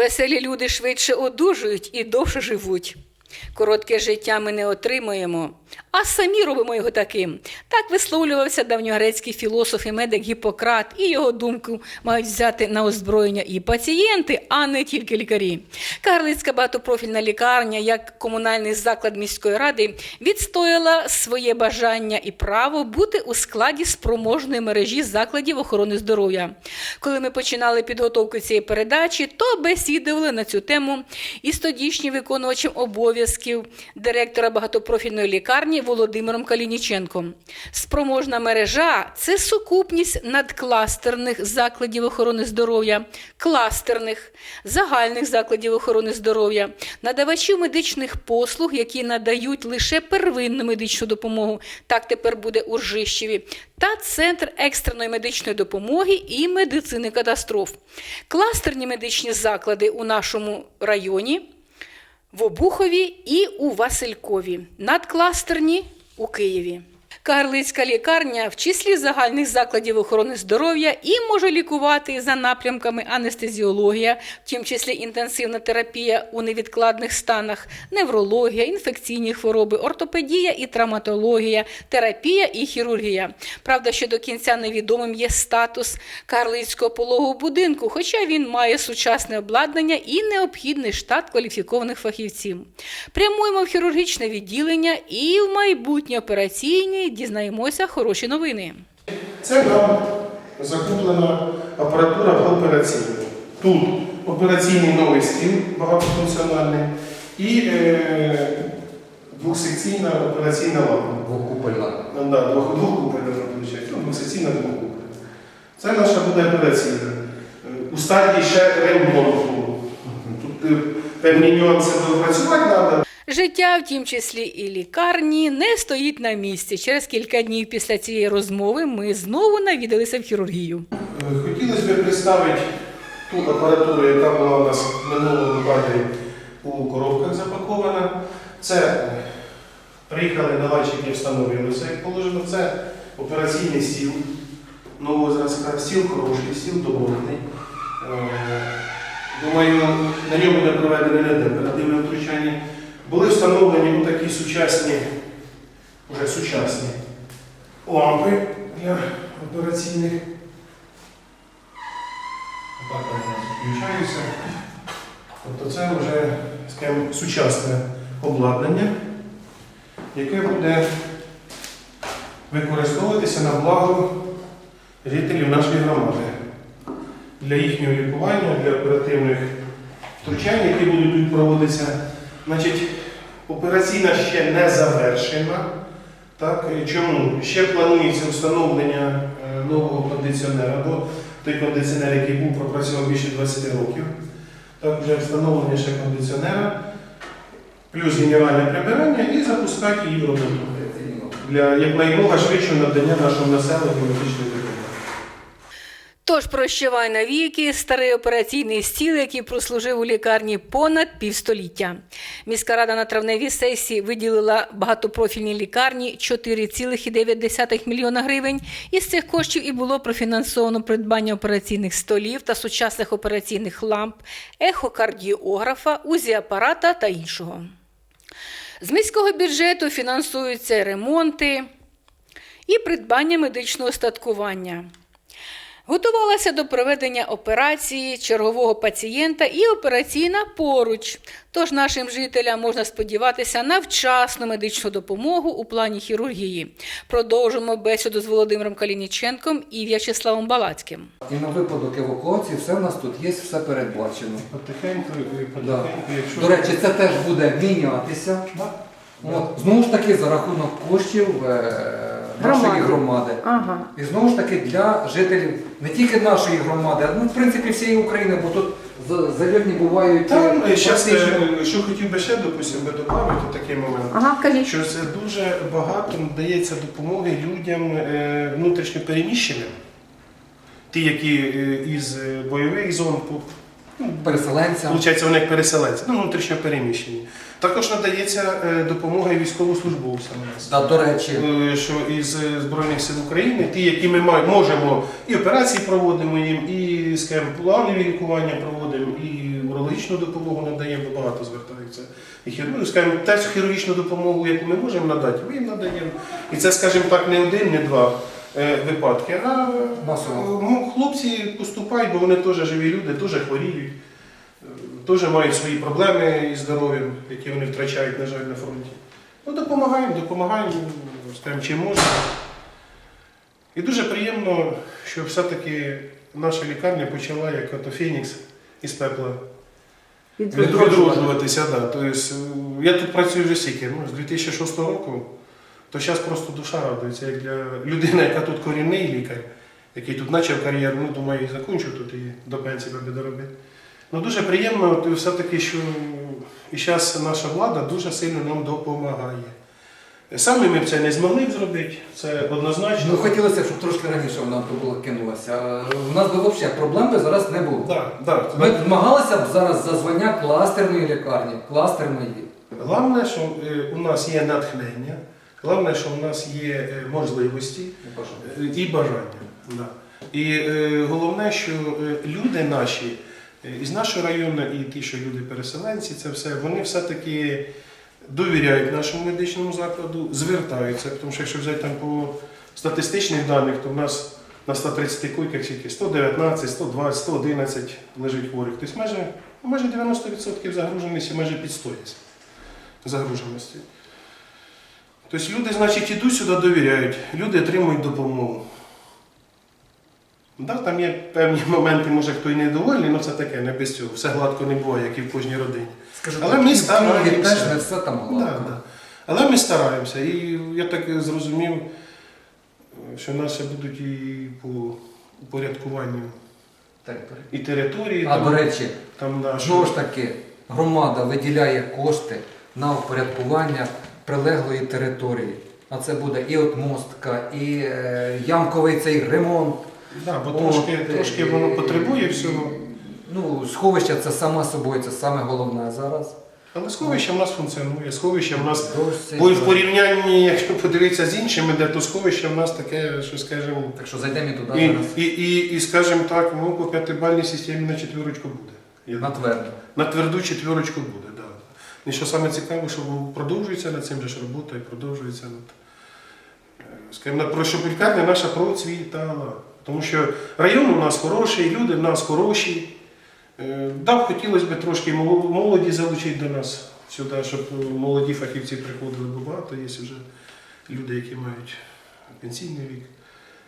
Веселі люди швидше одужують і довше живуть. Коротке життя ми не отримуємо, а самі робимо його таким. Так висловлювався давньогрецький філософ і медик Гіппократ, і його думку мають взяти на озброєння і пацієнти, а не тільки лікарі. Карлицька багатопрофільна лікарня, як комунальний заклад міської ради, відстояла своє бажання і право бути у складі спроможної мережі закладів охорони здоров'я. Коли ми починали підготовку цієї передачі, то бесідували на цю тему із тодішнім виконувачем обов'язків директора багатопрофільної лікарні Володимиром Калініченком. Спроможна мережа це сукупність надкластерних закладів охорони здоров'я, кластерних, загальних закладів охорони здоров'я, надавачів медичних послуг, які надають лише первинну медичну допомогу. Так тепер буде у Ржищеві, та Центр екстреної медичної допомоги і медицини катастроф. Кластерні медичні заклади у нашому районі в Обухові і у Василькові, надкластерні у Києві. Карлицька лікарня в числі загальних закладів охорони здоров'я і може лікувати за напрямками анестезіологія, в тім числі інтенсивна терапія у невідкладних станах, неврологія, інфекційні хвороби, ортопедія і травматологія, терапія і хірургія. Правда, що до кінця невідомим є статус Карлицького пологового будинку, хоча він має сучасне обладнання і необхідний штат кваліфікованих фахівців. Прямуємо в хірургічне відділення і в майбутнє операційні дізнаємося хороші новини. Це нам закуплена апаратура в операційній. Тут операційний новий стіл багатофункціональний і е, двохсекційна операційна лампа. Двокупольна. Ну, Да, двох, двохкупольна, виходить. Ну, двохсекційна двохкупольна. Це наша буде операційна. Е, У стадії ще ремонту. Тут е, певні нюанси допрацювати. Життя, в тім числі і лікарні, не стоїть на місці. Через кілька днів після цієї розмови ми знову навідалися в хірургію. Е, Хотілося б представити ту апаратуру, яка була у нас в минулому році у коробках запакована. Це е, приїхали наладчики, встановилися, як положено. Це операційний стіл нового зразка. Стіл хороший, стіл добротний. Е, Думаю, на ньому буде проведене не оперативне втручання. Були встановлені такі сучасні, вже сучасні лампи для операційних. Так вони включаються. Тобто це вже скажімо, сучасне обладнання, яке буде використовуватися на благо жителів нашої громади для їхнього лікування, для оперативних втручань, які будуть тут проводитися. Значить, операційна ще не завершена. Так, чому? Ще планується встановлення е, нового кондиціонера, бо той кондиціонер, який був, пропрацював більше 20 років. Так, вже встановлення ще кондиціонера, плюс генеральне прибирання і запускати її в роботу для якнаймога швидшого надання нашому населенню медичної допомоги. Тож прощавай навіки, старий операційний стіл, який прослужив у лікарні понад півстоліття. Міська рада на травневій сесії виділила багатопрофільній лікарні 4,9 мільйона гривень. Із цих коштів і було профінансовано придбання операційних столів та сучасних операційних ламп, ехокардіографа, УЗІ-апарата та іншого. З міського бюджету фінансуються ремонти і придбання медичного статкування. Готувалася до проведення операції чергового пацієнта і операційна поруч. Тож нашим жителям можна сподіватися на вчасну медичну допомогу у плані хірургії. Продовжимо бесіду з Володимиром Калініченком і В'ячеславом Балацьким. І на випадок евакуації все в нас тут є, все передбачено. Потихеньку Да. якщо До речі, це теж буде мінятися. От, знову ж таки, за рахунок коштів е, нашої громади. Ага. І знову ж таки для жителів не тільки нашої громади, а ну, в принципі всієї України, бо тут за- зальотні бувають. Там е, зараз, практично- що хотів би ще, допустимо, би додати такий момент. Ага, кажіть. Що це дуже багато надається допомоги людям е, внутрішньо переміщеним. Ті, які е, із е, бойових зон, по- переселенцям. Получається, вони як переселенці, ну, внутрішньо переміщені. Також надається е, допомога і військовослужбовцям у нас. Да, до речі, Е, Що із е, Збройних сил України, ті, які ми має- можемо, і операції проводимо їм, і скажімо, планові лікування проводимо, і урологічну допомогу надаємо, бо багато звертаються. І хір... ну, скажімо, те хірургічну допомогу, яку ми можемо надати, ми їм надаємо. І це, скажімо так, не один, не два випадки, а Масово. ну, хлопці поступають, бо вони теж живі люди, теж хворіють, е, теж мають свої проблеми із здоров'ям, які вони втрачають, на жаль, на фронті. Ну, допомагаємо, допомагаємо, скажімо, чим можемо. І дуже приємно, що все-таки наша лікарня почала як ото Фенікс із пепла відроджуватися. Да. Тобто, е, я тут працюю вже стільки, ну, з 2006 року, то зараз просто душа радується, як для людини, яка тут корінний лікар, який тут почав кар'єру, ну думаю, і закінчу тут і до пенсії буде доробити. Ну дуже приємно, от, все-таки, що і зараз наша влада дуже сильно нам допомагає. Самі ми б це не змогли б зробити, це однозначно. Ну хотілося, щоб трошки раніше вона була кинулася. У нас би взагалі проблем би зараз не було. Да, да. Ми змагалися б зараз за звання кластерної лікарні, кластерної. Головне, що е, у нас є натхнення, головне, що у нас є е, можливості е, і бажання. Да. І е, головне, що е, люди наші із нашого району і ті, що люди переселенці, це все, вони все-таки довіряють нашому медичному закладу, звертаються, тому що якщо взяти там по статистичних даних, то в нас на 130 койках тільки 119, 120, 111 лежить хворих. Тобто майже, майже 90% загруженості, майже під 100 загруженості. Тобто люди, значить, ідуть сюди, довіряють, люди отримують допомогу. Да, там є певні моменти, може хто і недовольний, але це таке, не без цього. Все гладко не буває, як і в кожній родині. Скажу, Але ми стараємося. Теж не все там гладко. да. Але ми стараємося. І я так зрозумів, що наші будуть і по упорядкуванню Території. і території. А там, до речі, там, да, знову ж таки, громада виділяє кошти на впорядкування прилеглої території. А це буде і отмостка, і е, ямковий цей ремонт. Да, бо трошки, е, трошки воно потребує всього. Ну, сховище це саме собою, це саме головне зараз. Але сховище в нас функціонує. Сховище в нас Досить. бо в порівнянні, якщо подивитися з іншими, де то сховище в нас таке, що скажімо, Так що зайдемо і туди і, зараз. і, і, і скажімо так, ну, по п'ятибальній системі на четвірочку буде. Я На твердо. На тверду четвірочку буде. І що саме цікаве, що продовжується над цим же ж робота і продовжується над. е, Скажімо, про щоб лікарня наша процвітала. Тому що район у нас хороший, люди в нас хороші. Е, Да, хотілося б трошки молоді залучити до нас сюди, щоб молоді фахівці приходили, бо багато є вже люди, які мають пенсійний вік.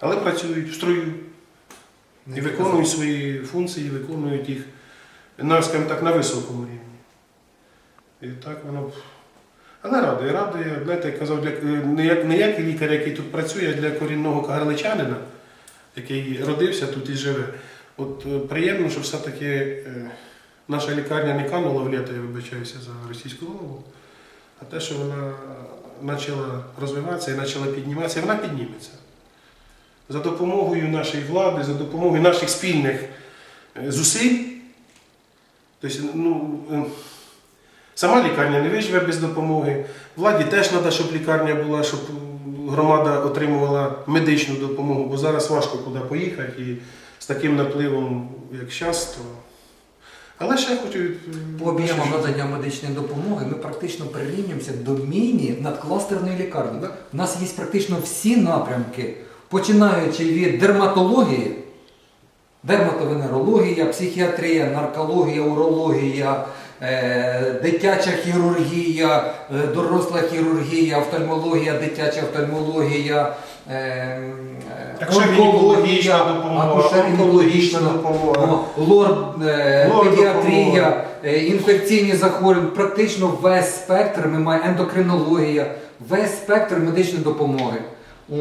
Але працюють в строю. І виконують свої функції, виконують їх на, скажімо так, на високому рівні. І так воно. Але радує, радує, знаєте, як казав, е, не, як, не як лікар, який тут працює, а для корінного кагарличанина, який родився тут і живе. От е, приємно, що все-таки е, наша лікарня не канула в літо, я вибачаюся за російську мову, а те, що вона почала розвиватися і почала підніматися, і вона підніметься за допомогою нашої влади, за допомогою наших спільних зусиль. Тобто, ну, сама лікарня не виживе без допомоги. Владі теж треба, щоб лікарня була, щоб громада отримувала медичну допомогу, бо зараз важко куди поїхати і з таким напливом, як зараз, то. Але ще хочу. е, По об'ємам надання медичної допомоги ми практично прирівнюємося до міні надкластерної лікарні. Да. У нас є практично всі напрямки, починаючи від дерматології, дерматовенерологія, психіатрія, наркологія, урологія, дитяча хірургія, е, доросла хірургія, офтальмологія, дитяча офтальмологія. е, е, Акушер-гінекологічна допомога, лор, е, педіатрія, е, інфекційні захворювання, практично весь спектр. Ми маємо ендокринологія, весь спектр медичної допомоги.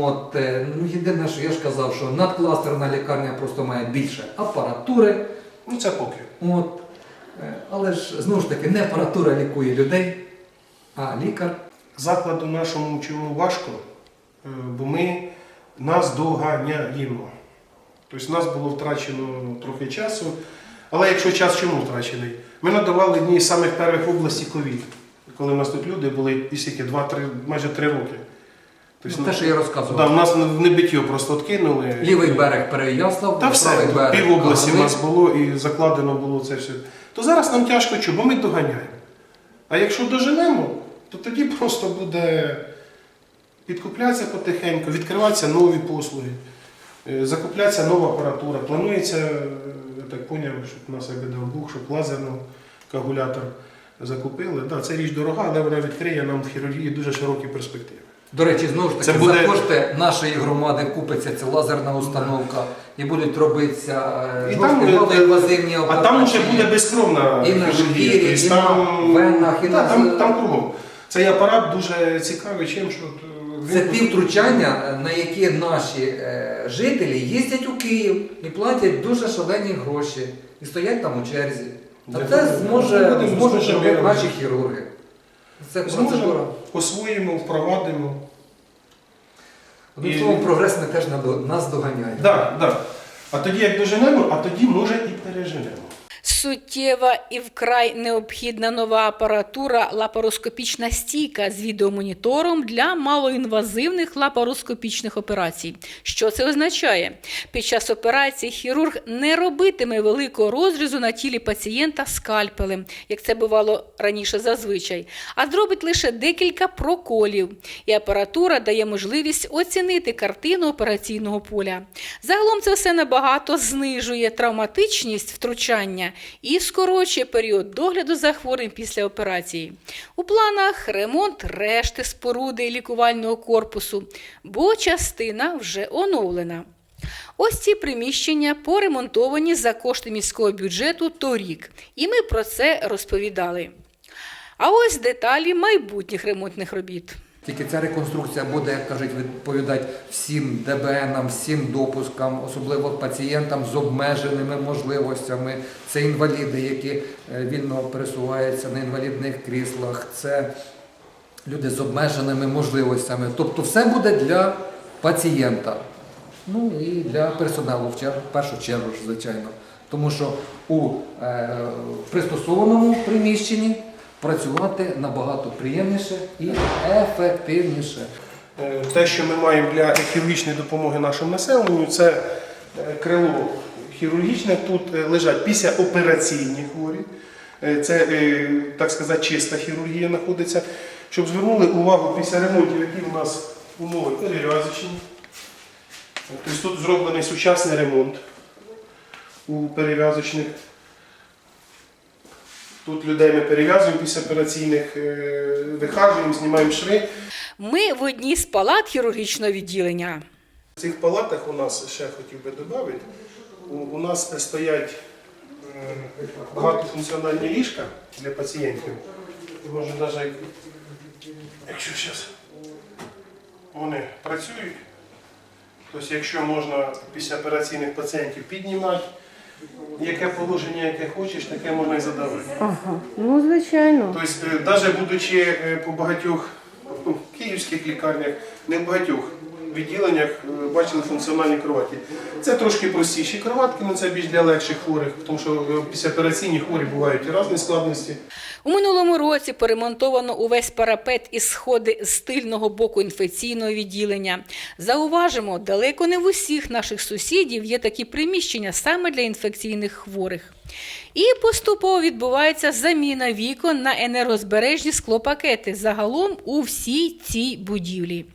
От, е, ну, єдине, що я ж казав, що надкластерна лікарня просто має більше апаратури. Ну, це поки. От, е, але ж знову ж таки, не апаратура лікує людей, а лікар. Закладу нашому чому важко, е, бо ми нас доганяємо. Тобто нас було втрачено трохи часу. Але якщо час чому втрачений? Ми надавали одні з самих перших області ковід, коли в нас тут люди були і скільки, два-три, майже три роки. Тобто, Ну, те, що я да, розказував. в нас в небиттю просто откинули. Лівий берег Переяслав, Та все, берег пів області в нас було і закладено було це все. То зараз нам тяжко чого, бо ми доганяємо. А якщо доженемо, то тоді просто буде підкуплятися потихеньку, відкриватися нові послуги, е, закуплятися нова апаратура. Планується, е, я так поняв, щоб у нас якби дав Бог, щоб лазерний кагулятор закупили. Да, це річ дорога, але вона відкриє нам в хірургії дуже широкі перспективи. До речі, знову ж таки, Це буде- за кошти нашої громади купиться ця лазерна установка і будуть робитися е, І там, малоінвазивні а там вже буде безкровна І на шкірі, Тобто і на венах, і на- там, там кругом. Цей апарат дуже цікавий, чим що е, Це ті втручання, на які наші е, жителі їздять у Київ і платять дуже шалені гроші і стоять там у черзі. А це зможе, зможуть робити. наші хірурги. Це процедура. освоїмо, впровадимо. Одним І- словом, прогрес ми теж надо- нас доганяє. Да, да. А тоді як доженемо, а тоді може і переженемо. Суттєва і вкрай необхідна нова апаратура лапароскопічна стійка з відеомонітором для малоінвазивних лапароскопічних операцій. Що це означає? Під час операції хірург не робитиме великого розрізу на тілі пацієнта скальпелем, як це бувало раніше зазвичай, а зробить лише декілька проколів. І апаратура дає можливість оцінити картину операційного поля. Загалом це все набагато знижує травматичність втручання і скорочує період догляду за хворим після операції. У планах ремонт решти споруди і лікувального корпусу, бо частина вже оновлена. Ось ці приміщення поремонтовані за кошти міського бюджету торік, і ми про це розповідали. А ось деталі майбутніх ремонтних робіт. Тільки ця реконструкція буде, як кажуть, відповідати всім ДБНам, всім допускам, особливо пацієнтам з обмеженими можливостями. Це інваліди, які е, вільно пересуваються на інвалідних кріслах, це люди з обмеженими можливостями. Тобто все буде для пацієнта. Ну і для персоналу в першу чергу, звичайно. Тому що у е, пристосованому приміщенні працювати набагато приємніше і ефективніше. Е, Те, що ми маємо для хірургічної допомоги нашому населенню, це е, крило хірургічне. Тут е, лежать післяопераційні хворі. Це, так сказати, чиста хірургія знаходиться. Щоб звернули увагу після ремонтів, які у нас умови перев'язочні. Тобто тут зроблений сучасний ремонт у перев'язочних. Тут людей ми перев'язуємо після операційних, е, вихажуємо, знімаємо шви. Ми в одній з палат хірургічного відділення. В цих палатах у нас ще хотів би додати, у, у нас стоять е, багатофункціональні ліжка для пацієнтів. Може навіть, якщо зараз вони працюють, тобто якщо можна після операційних пацієнтів піднімати, яке положення, яке хочеш, таке можна і задавати. Ага, ну звичайно. Тобто, навіть будучи е, по багатьох ну, київських лікарнях, не в багатьох відділеннях е, бачили функціональні кроваті. Це трошки простіші кроватки, але це більш для легших хворих, тому що е, післяопераційні хворі бувають і різні складності. У минулому році поремонтовано увесь парапет і сходи з тильного боку інфекційного відділення. Зауважимо, далеко не в усіх наших сусідів є такі приміщення саме для інфекційних хворих. І поступово відбувається заміна вікон на енергозбережні склопакети загалом у всій цій будівлі.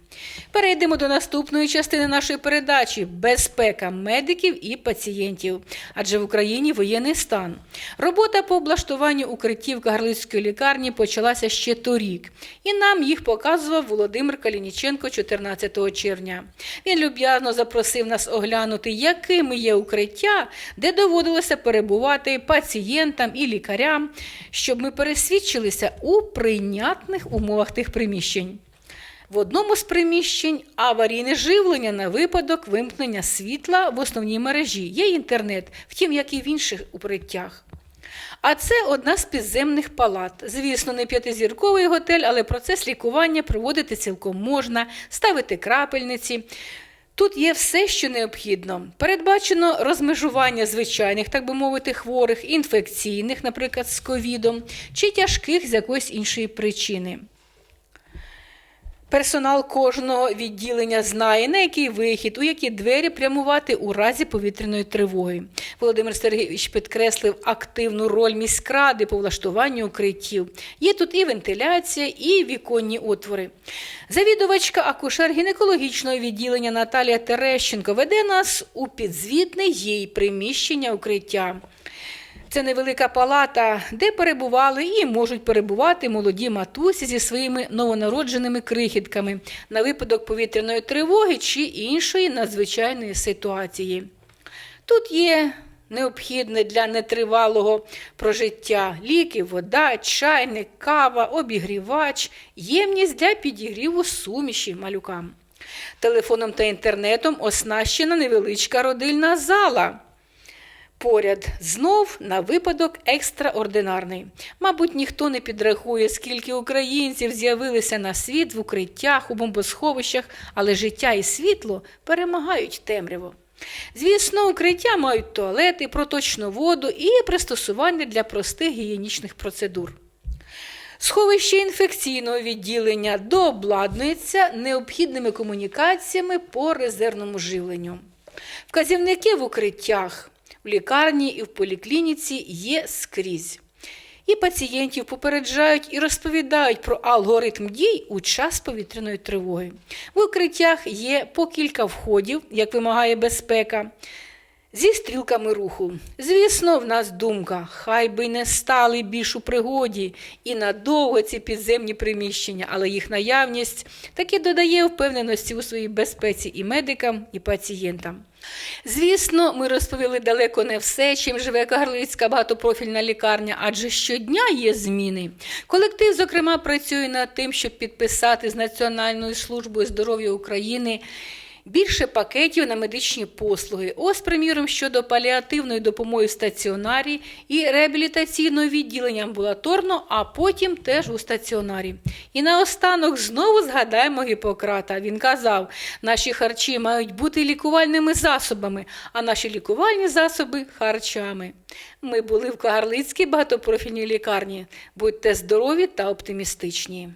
Перейдемо до наступної частини нашої передачі безпека медиків і пацієнтів. Адже в Україні воєнний стан. Робота по облаштуванню укриттів Кагарлицької лікарні почалася ще торік, і нам їх показував Володимир Калініченко 14 червня. Він люб'язно запросив нас оглянути, якими є укриття, де доводилося перебувати пацієнтам і лікарям, щоб ми пересвідчилися у прийнятних умовах тих приміщень. В одному з приміщень аварійне живлення на випадок вимкнення світла в основній мережі. Є інтернет, втім, як і в інших укриттях. А це одна з підземних палат. Звісно, не п'ятизірковий готель, але процес лікування проводити цілком можна, ставити крапельниці. Тут є все, що необхідно. Передбачено розмежування звичайних, так би мовити, хворих, інфекційних, наприклад, з ковідом, чи тяжких з якоїсь іншої причини. Персонал кожного відділення знає, на який вихід, у які двері прямувати у разі повітряної тривоги. Володимир Сергійович підкреслив активну роль міськради по влаштуванню укриттів. Є тут і вентиляція, і віконні отвори. Завідувачка акушер-гінекологічного відділення Наталія Терещенко веде нас у підзвітне їй приміщення укриття. Це невелика палата, де перебували і можуть перебувати молоді матусі зі своїми новонародженими крихітками на випадок повітряної тривоги чи іншої надзвичайної ситуації. Тут є необхідне для нетривалого прожиття ліки, вода, чайник, кава, обігрівач, ємність для підігріву суміші малюкам. Телефоном та інтернетом оснащена невеличка родильна зала. Поряд знов на випадок екстраординарний. Мабуть, ніхто не підрахує, скільки українців з'явилися на світ в укриттях, у бомбосховищах, але життя і світло перемагають темряву. Звісно, укриття мають туалети, проточну воду і пристосування для простих гігієнічних процедур. Сховище інфекційного відділення дообладнується необхідними комунікаціями по резервному живленню. Вказівники в укриттях, в лікарні і в поліклініці є скрізь. І пацієнтів попереджають і розповідають про алгоритм дій у час повітряної тривоги. В укриттях є по кілька входів, як вимагає безпека, зі стрілками руху. Звісно, в нас думка, хай би не стали більш у пригоді і надовго ці підземні приміщення, але їх наявність таки додає впевненості у своїй безпеці і медикам, і пацієнтам. Звісно, ми розповіли далеко не все, чим живе Кагарлицька багатопрофільна лікарня, адже щодня є зміни. Колектив, зокрема, працює над тим, щоб підписати з Національною службою здоров'я України більше пакетів на медичні послуги. Ось, приміром, щодо паліативної допомоги в стаціонарі і реабілітаційного відділення амбулаторно, а потім теж у стаціонарі. І наостанок знову згадаємо Гіппократа. Він казав, наші харчі мають бути лікувальними засобами, а наші лікувальні засоби харчами. Ми були в Кагарлицькій багатопрофільній лікарні. Будьте здорові та оптимістичні.